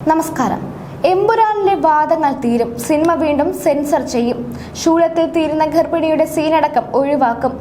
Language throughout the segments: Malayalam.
നമസ്കാരം. എമ്പുരാനിലെ വാദങ്ങൾ തീരും. സിനിമ വീണ്ടും സെൻസർ ചെയ്യും. ശൂലത്തിൽ തീരുന്ന ഗർഭിണിയുടെ സീനടക്കം ഒഴിവാക്കും.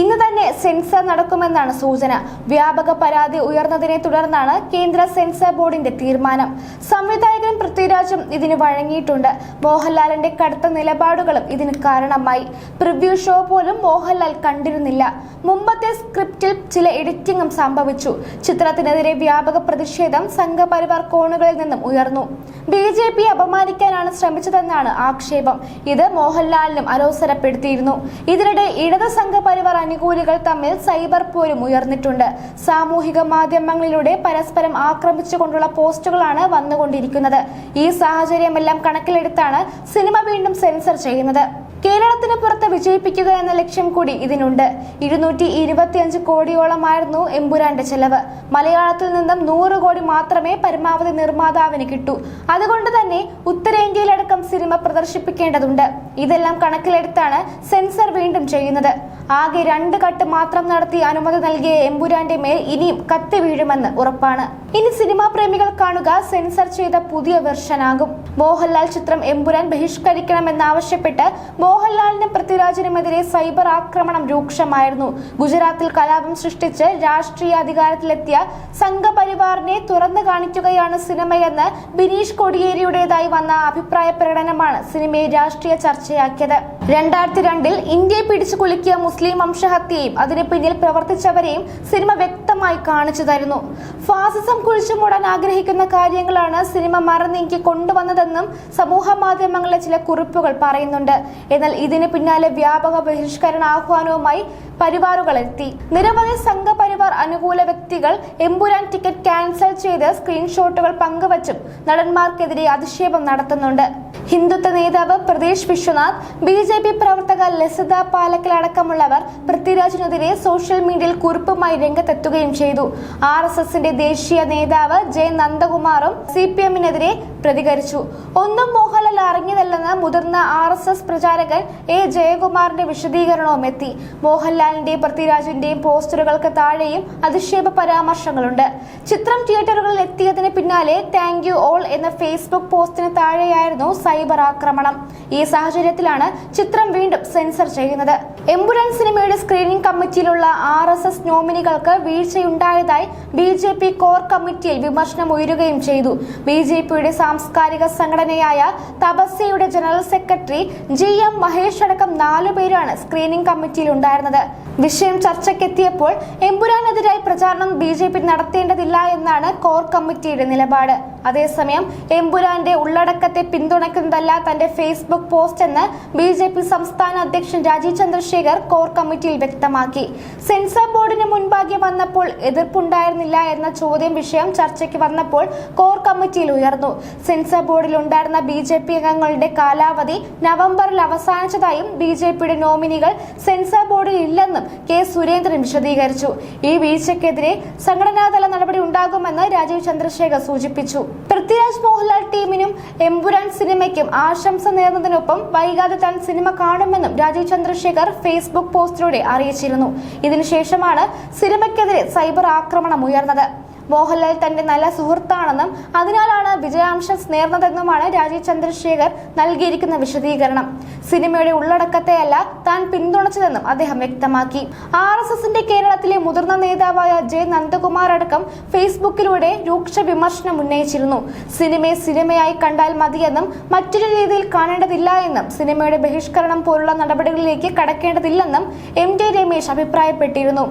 ഇന്ന് തന്നെ സെൻസർ നടക്കുമെന്നാണ് സൂചന. വ്യാപക പരാതി ഉയർന്നതിനെ തുടർന്നാണ് കേന്ദ്ര സെൻസർ ബോർഡിന്റെ തീരുമാനം. സംവിധായകൻ പൃഥ്വിരാജും ഇതിന് വഴങ്ങിയിട്ടുണ്ട്. മോഹൻലാലിന്റെ കടുത്ത നിലപാടുകളും ഇതിന് കാരണമായി. പ്രിവ്യൂ ഷോ പോലും മോഹൻലാൽ കണ്ടിരുന്നില്ല. മുമ്പത്തെ സ്ക്രിപ്റ്റിൽ ചില എഡിറ്റിംഗും സംഭവിച്ചു. ചിത്രത്തിനെതിരെ വ്യാപക പ്രതിഷേധം സംഘപരിവാർ കോണുകളിൽ നിന്നും ഉയർന്നു. ബി ജെ പി അപമാനിക്കാനാണ് ശ്രമിച്ചതെന്നാണ് ആക്ഷേപം. ഇത് മോഹൻലാലിനും അലോസരപ്പെടുത്തിയിരുന്നു. ഇതിനിടെ ഇടത് സംഘപരിവാർ അനുകൂലികൾ തമ്മിൽ സൈബർ പോരും ഉയർന്നിട്ടുണ്ട്. സാമൂഹിക മാധ്യമങ്ങളിലൂടെ പരസ്പരം ആക്രമിച്ചുകൊണ്ടുള്ള പോസ്റ്റുകളാണ് വന്നുകൊണ്ടിരിക്കുന്നത്. ഈ സാഹചര്യമെല്ലാം കണക്കിലെടുത്താണ് സിനിമ വീണ്ടും സെൻസർ ചെയ്യുന്നത്. കേരളത്തിന് പുറത്ത് വിജയിപ്പിക്കുക എന്ന ലക്ഷ്യം കൂടി ഇതിനുണ്ട്. ഇരുന്നൂറ്റി ഇരുപത്തിയഞ്ച് കോടിയോളമായിരുന്നു എമ്പുരാന്റെ ചെലവ്. മലയാളത്തിൽ നിന്നും നൂറ് കോടി മാത്രമേ പരമാവധി നിർമ്മാതാവിന് കിട്ടൂ. അതുകൊണ്ട് തന്നെ ഉത്തരേന്ത്യയിലടക്കം സിനിമ പ്രദർശിപ്പിക്കേണ്ടതുണ്ട്. ഇതെല്ലാം കണക്കിലെടുത്താണ് സെൻസർ വീണ്ടും ചെയ്യുന്നത്. ആകെ രണ്ട് കട്ട് മാത്രം നടത്തി അനുമതി നൽകിയ എമ്പുരാന്റെ മേൽ ഇനിയും കത്തി വീഴുമെന്ന് ഉറപ്പാണ്. ഇനി സിനിമാ പ്രേമികൾ കാണുക സെൻസർ ചെയ്ത പുതിയ വെർഷനാകും. മോഹൻലാൽ ചിത്രം എമ്പുരാൻ ബഹിഷ്കരിക്കണമെന്നാവശ്യപ്പെട്ട് മോഹൻലാലിനും പൃഥ്വിരാജിനുമെതിരെ സൈബർ ആക്രമണം രൂക്ഷമായിരുന്നു. ഗുജറാത്തിൽ കലാപം സൃഷ്ടിച്ച് രാഷ്ട്രീയ അധികാരത്തിലെത്തിയ സംഘപരിവാറിനെ തുറന്നു കാണിക്കുകയാണ് സിനിമയെന്ന് ബിനീഷ് കൊടിയേരിയുടേതായി വന്ന അഭിപ്രായ പ്രകടനമാണ് സിനിമയെ രാഷ്ട്രീയ ചർച്ചയാക്കിയത്. രണ്ടായിരത്തി രണ്ടിൽ ഇന്ത്യയെ പിടിച്ചു കുലുക്കിയ മുസ്ലിം വംശഹത്യയും അതിന് പിന്നിൽ പ്രവർത്തിച്ചവരെയും സിനിമ വ്യക്തമായി കാണിച്ചു തരുന്നു. ഫാസിസം കുഴിച്ചുമൂടാൻ ആഗ്രഹിക്കുന്ന കാര്യങ്ങളാണ് സിനിമ മറന്നീക്കി കൊണ്ടുവന്നതെന്നും സമൂഹ മാധ്യമങ്ങളിലെ ചില കുറിപ്പുകൾ പറയുന്നുണ്ട്. എന്നാൽ ഇതിന് പിന്നാലെ വ്യാപക ബഹിഷ്കരണ ആഹ്വാനവുമായി പരിവാറുകൾ എത്തി. നിരവധി സംഘപരിവാർ അനുകൂല വ്യക്തികൾ എമ്പുരാൻ ടിക്കറ്റ് ക്യാൻസൽ ചെയ്ത് സ്ക്രീൻഷോട്ടുകൾ പങ്കുവച്ചും നടന്മാർക്കെതിരെ അധിക്ഷേപം നടത്തുന്നുണ്ട്. ഹിന്ദുത്വ നേതാവ് Pradesh Vishwanath B J P പ്രവർത്തക ലസിത പാലക്കൽ അടക്കമുള്ളവർ പൃഥ്വിരാജിനെതിരെ സോഷ്യൽ മീഡിയയിൽ കുറിപ്പുമായി രംഗത്തെത്തുകയും ചെയ്തു. ആർ എസ് എസിന്റെ ദേശീയ നേതാവ് ജെ നന്ദകുമാറും സി പി എമ്മിനെതിരെ പ്രതികരിച്ചു. ഒന്നും മോഹൻലാൽ അറിഞ്ഞതല്ലെന്ന് മുതിർന്ന ആർ എസ് എസ് പ്രചാരകൻ എ ജയകുമാറിന്റെ വിശദീകരണവും എത്തി. മോഹൻലാലിന്റെയും പൃഥ്വിരാജിന്റെയും പോസ്റ്ററുകൾക്ക് താഴെയും അധിക്ഷേപ പരാമർശങ്ങളുണ്ട്. ചിത്രം തിയേറ്ററുകളിൽ എത്തിയതിന് പിന്നാലെ താങ്ക് യു ഓൾ എന്ന ഫേസ്ബുക്ക് പോസ്റ്റിന് താഴെയായിരുന്നു സൈബർ ആക്രമണം. ഈ സാഹചര്യത്തിലാണ് ചിത്രം വീണ്ടും സെൻസർ ചെയ്യുന്നത്. എമ്പുരാൻ സിനിമയുടെ സ്ക്രീനിംഗ് കമ്മിറ്റിയിലുള്ള ആർ എസ് എസ് നോമിനികൾക്ക് വീഴ്ചയുണ്ടായതായി ബി ജെ പി കോർ കമ്മിറ്റിയിൽ വിമർശനം ഉയരുകയും ചെയ്തു. ബി ജെ പിയുടെ സാംസ്കാരിക സംഘടനയായ തപസ്യയുടെ general secretary G M Mahesh അടക്കം നാലു പേരാണ് സ്ക്രീനിംഗ് കമ്മിറ്റിയിൽ ഉണ്ടായിരുന്നത്. വിഷയം ചർച്ചയ്ക്കെത്തിയപ്പോൾ എമ്പുരാനെതിരായി പ്രചാരണം ബി നടത്തേണ്ടതില്ല എന്നാണ് കോർ കമ്മിറ്റിയുടെ നിലപാട്. അതേസമയം എംപുരാന്റെ ഉള്ളടക്കത്തെ പിന്തുണയ്ക്കുന്നതല്ല തന്റെ ഫേസ്ബുക്ക് പോസ്റ്റ് എന്ന് ബി ജെ പി സംസ്ഥാന അധ്യക്ഷൻ രാജീവ് ചന്ദ്രശേഖർ കോർ കമ്മിറ്റിയിൽ വ്യക്തമാക്കി. സെൻസർ ബോർഡിന് മുൻപാകെ വന്നപ്പോൾ എതിർപ്പുണ്ടായിരുന്നില്ല എന്ന ചോദ്യം വിഷയം ചർച്ചയ്ക്ക് വന്നപ്പോൾ കോർ കമ്മിറ്റിയിൽ ഉയർന്നു. സെൻസർ ബോർഡിൽ ഉണ്ടായിരുന്ന ബി ജെ പി അംഗങ്ങളുടെ കാലാവധി നവംബറിൽ അവസാനിച്ചതായും ബി ജെ പിയുടെ നോമിനികൾ സെൻസർ ബോർഡിൽ ഇല്ലെന്നും കെ സുരേന്ദ്രൻ വിശദീകരിച്ചു. ഈ വീഴ്ചയ്ക്കെതിരെ സംഘടനാതല നടപടി ഉണ്ടാകുമെന്ന് രാജീവ് ചന്ദ്രശേഖർ സൂചിപ്പിച്ചു. പൃഥ്വിരാജ് മോഹൻലാൽ ടീമിനും എമ്പുരാൻ സിനിമയ്ക്കും ആശംസ നേർന്നതിനൊപ്പം വൈകാതെ താൻ സിനിമ കാണുമെന്നും രാജീവ് ചന്ദ്രശേഖർ ഫേസ്ബുക്ക് പോസ്റ്റിലൂടെ അറിയിച്ചിരുന്നു. ഇതിനുശേഷമാണ് സിനിമയ്ക്കെതിരെ സൈബർ ആക്രമണം ഉയർന്നത്. മോഹൻലാൽ തന്റെ നല്ല സുഹൃത്താണെന്നും അതിനാലാണ് വിജയാംശം നേർന്നതെന്നുമാണ് രാജീവ് ചന്ദ്രശേഖർ നൽകിയിരിക്കുന്ന വിശദീകരണം. സിനിമയുടെ ഉള്ളടക്കത്തെയല്ല താൻ പിന്തുണച്ചതെന്നും അദ്ദേഹം വ്യക്തമാക്കി. ആർ എസ് എസിന്റെ കേരളത്തിലെ മുതിർന്ന നേതാവായ ജെ നന്ദകുമാർ അടക്കം ഫേസ്ബുക്കിലൂടെ രൂക്ഷ വിമർശനം ഉന്നയിച്ചിരുന്നു. സിനിമയെ സിനിമയായി കണ്ടാൽ മതിയെന്നും മറ്റൊരു രീതിയിൽ കാണേണ്ടതില്ല എന്നും സിനിമയുടെ ബഹിഷ്കരണം പോലുള്ള നടപടികളിലേക്ക് കടക്കേണ്ടതില്ലെന്നും എം ടി രമേശ് അഭിപ്രായപ്പെട്ടിരുന്നു.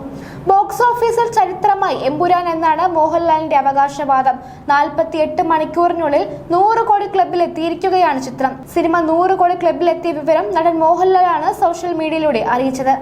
ബോക്സ് ഓഫീസിൽ ചരിത്രമായി എമ്പുരാൻ എന്നാണ് മോഹൻലാലിന്റെ അവകാശവാദം. നാൽപ്പത്തിയെട്ട് മണിക്കൂറിനുള്ളിൽ നൂറ് കോടി ക്ലബിൽ എത്തിയിരിക്കുകയാണ് ചിത്രം. സിനിമ നൂറ് കോടി ക്ലബിൽ എത്തിയ വിവരം നടൻ മോഹൻലാലാണ് സോഷ്യൽ മീഡിയയിലൂടെ അറിയിച്ചത്.